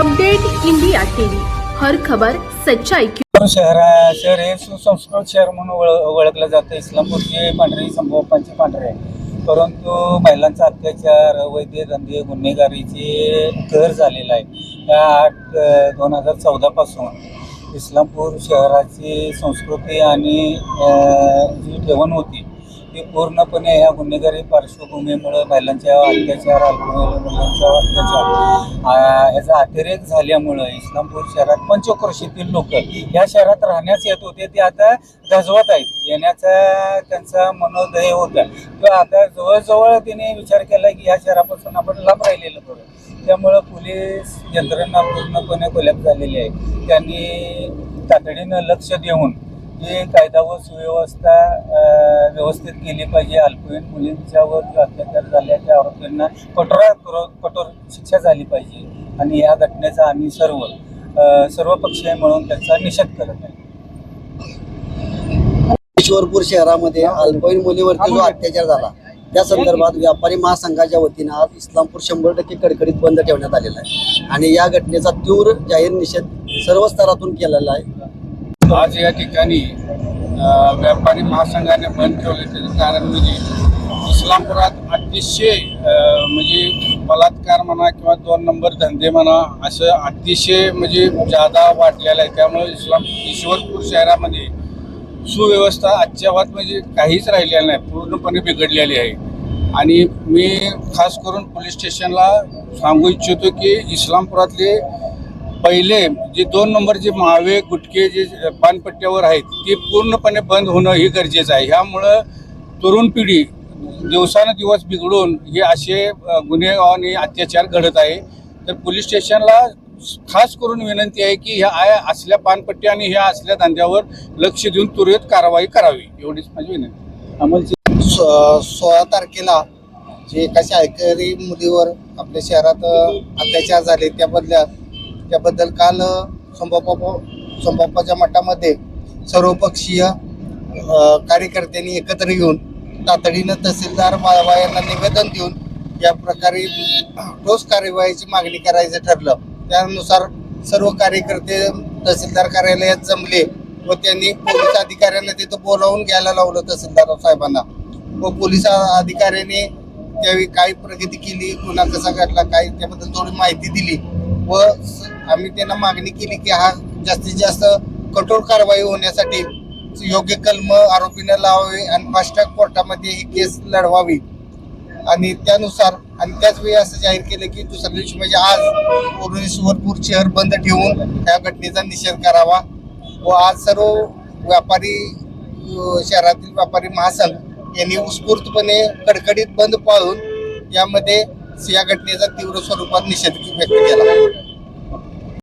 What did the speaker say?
Update India TV. हर खबर सच्चाई की शहर शहरा शहर हे सुसंस्कृत शहर म्हणून ओळखलं जातं. इस्लामपूरचे पांढरे संभोपांचे पांढरे. आहे. परंतु महिलांचा अत्याचार वैद्य धंदे गुन्हेगारीचे घर झालेलं आहे. त्या आठ दोन हजार चौदापासून इस्लामपूर शहराची संस्कृती आणि जी ठेवण होती ती पूर्णपणे ह्या गुन्हेगारी पार्श्वभूमीमुळे महिलांच्या अत्याचार अल्पवयीन मुलांच्या अत्याचार याचा अतिरेक झाल्यामुळं इस्लामपूर शहरात पंचक्रोशीतील लोक या शहरात राहण्यास येत होते. ते आता गजवत आहेत. येण्याचा त्यांचा मनोदय होता. तो आता जवळजवळ तिने विचार केला की या शहरापासून आपण लांब राहिलेलं बरं त्यामुळं पोलीस यंत्रणा पूर्णपणे कोलॅप झालेली आहे. त्यांनी तातडीनं लक्ष देऊन ही कायदा व सुव्यवस्था व्यवस्थित केली पाहिजे. अल्पवयीन मुलींच्यावर जो अत्याचार झाले त्या आरोपींना कठोर कठोर शिक्षा झाली पाहिजे. आणि या घटनेचा आम्ही सर्व सर्व पक्षीय म्हणून त्याचा निषेध करत आहे. ईश्वरपूर शहरामध्ये अल्पवयीन मुलीवरती जो अत्याचार झाला त्या संदर्भात व्यापारी महासंघाच्या वतीनं आज इस्लामपूर शंभर टक्के कडकडीत बंद ठेवण्यात आलेला आहे. आणि या घटनेचा तीव्र जाहीर निषेध सर्व स्तरातून केलेला आहे. आज या ठिकाणी व्यापारी महासंघाने बंद ठेवले. त्याचं कारण म्हणजे इस्लामपुरात अतिशय अ, म्हणजे दोन नंबर धंदे म्हणा असं अतिशय म्हणजे जादा वाढलेलं आहे. त्यामुळे इस्लाम ईश्वरपूर शहरामध्ये सुव्यवस्था अजिबात म्हणजे काहीच राहिलेलं नाही. पूर्णपणे बिघडलेली आहे. आणि मी खास करून पोलीस स्टेशनला सांगू इच्छितो की इस्लामपुरातले पहिले जे दोन नंबर जे मावे गुटके जे पानपट्ट्यावर आहेत ते पूर्णपणे बंद होणं हे गरजेचं आहे. ह्यामुळं तरुण पिढी दिवसानं दिवस बिघडून हे असे गुन्हे आणि अत्याचार घडत आहे. तर पोलीस स्टेशनला खास करून विनंती आहे की ह्या असल्या पानपट्टी आणि ह्या असल्या धंद्यावर लक्ष देऊन त्वरित कारवाई करावी. एवढीच माझी विनंती. अमलची सोळा तारखेला जे एका शाळकरी मुलीवर आपल्या शहरात अत्याचार झाले त्याबद्दल त्याबद्दल काल संभापा संभापाच्या मठामध्ये सर्वपक्षीय कार्यकर्त्यांनी एकत्र येऊन तातडीनं तहसीलदार बाळवा यांना निवेदन देऊन या प्रकारे ठोस कार्यवाहीची मागणी करायचं ठरलं. त्यानुसार सर्व कार्यकर्ते तहसीलदार कार्यालयात जमले व त्यांनी पोलीस अधिकाऱ्यांना तिथं बोलावून घ्यायला लावलं तहसीलदार साहेबांना. व पोलीस अधिकाऱ्याने त्यावेळी काय प्रगती केली गुन्हा कसा घडला काय त्याबद्दल थोडी माहिती दिली व आम्ही त्यांना मागणी केली की हा जास्तीत जास्त कठोर कारवाई होण्यासाठी योग्य कलम आरोपीने लावावे आणि फास्ट ट्रॅक कोर्टामध्ये ही केस लढवावी. आणि त्यानुसार आणि त्याच वेळी असं जाहीर केलं की दुसऱ्या दिवशी म्हणजे आज भुवनेश्वरपूर शहर बंद ठेवून त्या घटनेचा निषेध करावा व आज सर्व व्यापारी शहरातील व्यापारी महासंघ यांनी उत्स्फूर्तपणे कडकडीत बंद पाळून यामध्ये या घटनेचा तीव्र स्वरूपात निषेध व्यक्त केला.